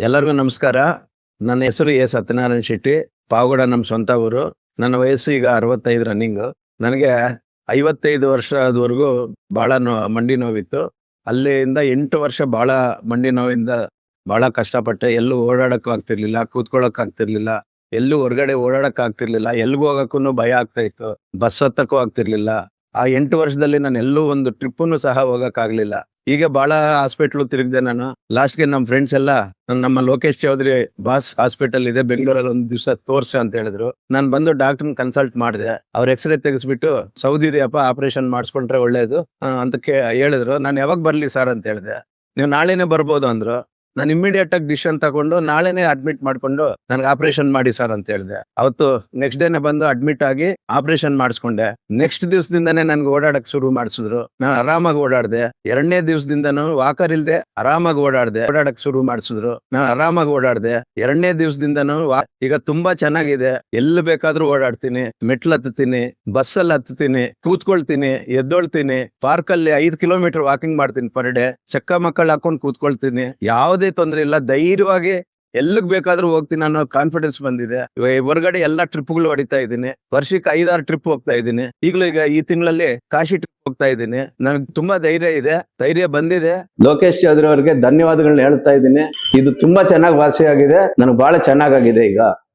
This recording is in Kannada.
ಎಲ್ಲರಿಗೂ ನಮಸ್ಕಾರ. ನನ್ನ ಹೆಸರು ಎ. ಸತ್ಯನಾರಾಯಣ ಶೆಟ್ಟಿ. ಪಾವಗಡ ನಮ್ಮ ಸ್ವಂತ ಊರು. ನನ್ನ ವಯಸ್ಸು ಈಗ ಅರವತ್ತೈದು ರನ್ನಿಂಗ್ ನನಗೆ ಐವತ್ತೈದು ವರ್ಷದವರೆಗೂ ಬಹಳ ನೋ, ಮಂಡಿ ನೋವಿತ್ತು. ಅಲ್ಲಿಂದ ಎಂಟು ವರ್ಷ ಬಹಳ ಮಂಡಿ ನೋವಿಂದ ಭಾಳ ಕಷ್ಟಪಟ್ಟೆ. ಎಲ್ಲೂ ಓಡಾಡೋಕ್ಕೂ ಆಗ್ತಿರ್ಲಿಲ್ಲ ಕೂತ್ಕೊಳ್ಳೋಕ್ಕಾಗ್ತಿರ್ಲಿಲ್ಲ ಎಲ್ಲೂ ಹೊರಗಡೆ ಓಡಾಡೋಕೆ ಆಗ್ತಿರ್ಲಿಲ್ಲ. ಎಲ್ಗೂ ಹೋಗೋಕ್ಕೂ ಭಯ ಆಗ್ತಾ ಇತ್ತು. ಬಸ್ ಹತ್ತಕ್ಕೂ ಆಗ್ತಿರ್ಲಿಲ್ಲ. ಆ ಎಂಟು ವರ್ಷದಲ್ಲಿ ನಾನು ಎಲ್ಲೂ ಒಂದು ಟ್ರಿಪ್ಪನ್ನು ಸಹ ಹೋಗೋಕ್ಕಾಗಲಿಲ್ಲ. ಈಗ ಬಹಳ ಹಾಸ್ಪಿಟಲ್ ತಿರುಗಿದೆ ನಾನು. ಲಾಸ್ಟ್ಗೆ ನಮ್ಮ ಫ್ರೆಂಡ್ಸ್ ಎಲ್ಲ ನಮ್ಮ ಲೋಕೇಶ್ ಚೌಧರಿ ಬಾಸ್ ಹಾಸ್ಪಿಟಲ್ ಇದೆ, ಬೆಂಗಳೂರಲ್ಲಿ ಒಂದು ದಿವಸ ತೋರ್ಸ ಅಂತ ಹೇಳಿದ್ರು. ನಾನು ಬಂದು ಡಾಕ್ಟರ್ನ ಕನ್ಸಲ್ಟ್ ಮಾಡಿದೆ. ಅವ್ರ ಎಕ್ಸ್ರೇ ತೆಗೆಸ್ಬಿಟ್ಟು, ಸೌದಿ ಇದೆಯಪ್ಪ ಆಪರೇಷನ್ ಮಾಡಿಸ್ಕೊಂಡ್ರೆ ಒಳ್ಳೇದು ಅಂತ ಕೇ, ಹೇಳಿದ್ರು. ನಾನು ಯಾವಾಗ ಬರ್ಲಿ ಸರ್ ಅಂತ ಹೇಳಿದೆ. ನೀವು ನಾಳೆನೆ ಬರ್ಬೋದು ಅಂದ್ರು. ನಾನು ಇಮಿಡಿಯೇಟ್ ಆಗಿ ಡಿಸಿಷನ್ ತಗೊಂಡು ನಾಳೆನೆ ಅಡ್ಮಿಟ್ ಮಾಡ್ಕೊಂಡು ನನಗೆ ಆಪರೇಷನ್ ಮಾಡಿ ಸರ್ ಅಂತ ಹೇಳಿದೆ. ಅವತ್ತು ನೆಕ್ಸ್ಟ್ ಡೇನೆ ಬಂದು ಅಡ್ಮಿಟ್ ಆಗಿ ಆಪರೇಷನ್ ಮಾಡಿಸ್ಕೊಂಡೆ. ನೆಕ್ಸ್ಟ್ ದಿವಸದಿಂದಾನೇ ನನ್ಗೆ ಓಡಾಡಕ್ ಶುರು ಮಾಡಿಸಿದ್ರು. ನಾನು ಆರಾಮಾಗಿ ಓಡಾಡ್ದೆ. ಎರಡನೇ ದಿವಸದಿಂದನೂ ವಾಕರ್ ಇಲ್ದೆ ಆರಾಮಾಗಿ ಓಡಾಡ್ದೆ. ಓಡಾಡಕ್ ಶುರು ಮಾಡಿಸಿದ್ರು. ನಾನು ಆರಾಮಾಗಿ ಓಡಾಡ್ದೆ. ಎರಡನೇ ದಿವಸದಿಂದನೂ ಈಗ ತುಂಬಾ ಚೆನ್ನಾಗಿದೆ. ಎಲ್ಲಿ ಬೇಕಾದ್ರೂ ಓಡಾಡ್ತೀನಿ. ಮೆಟ್ಲು ಹತ್ತುತ್ತೀನಿ. ಬಸ್ಸಲ್ಲಿ ಹತ್ತುತ್ತೀನಿ. ಕೂತ್ಕೊಳ್ತೀನಿ. ಎದ್ದೊಳ್ತೀನಿ. ಪಾರ್ಕ್ ಅಲ್ಲಿ ಐದ್ ಕಿಲೋಮೀಟರ್ ವಾಕಿಂಗ್ ಮಾಡ್ತೀನಿ ಪರ್ ಡೇ ಚಕ್ಕ ಮಕ್ಕಳು ಹಾಕೊಂಡು ಕೂತ್ಕೊಳ್ತೀನಿ. ಯಾವುದೇ ತೊಂದರೆ ಇಲ್ಲ. ಧೈರ್ಯವಾಗಿ ಎಲ್ಲಿಗ್ ಬೇಕಾದ್ರೂ ಹೋಗ್ತೀನಿ ಅನ್ನೋ ಕಾನ್ಫಿಡೆನ್ಸ್ ಬಂದಿದೆ. ಹೊರಗಡೆ ಎಲ್ಲಾ ಟ್ರಿಪ್ಗಳು ಹೊಡಿತಾ ಇದ್ದೀನಿ. ವರ್ಷಕ್ಕೆ ಐದಾರು ಟ್ರಿಪ್ ಹೋಗ್ತಾ ಇದ್ದೀನಿ. ಈಗಲೂ ಈಗ ಈ ತಿಂಗಳಲ್ಲಿ ಕಾಶಿ ಟ್ರಿಪ್ ಹೋಗ್ತಾ ಇದ್ದೀನಿ. ನನಗೆ ತುಂಬಾ ಧೈರ್ಯ ಇದೆ. ಧೈರ್ಯ ಬಂದಿದೆ. ಲೋಕೇಶ್ ಚೌಧರಿ ಅವರಿಗೆ ಧನ್ಯವಾದಗಳನ್ನ ಹೇಳ್ತಾ ಇದ್ದೀನಿ. ಇದು ತುಂಬಾ ಚೆನ್ನಾಗಿ ವಾಸಿಯಾಗಿದೆ. ನನಗೆ ಬಹಳ ಚೆನ್ನಾಗಾಗಿದೆ ಈಗ.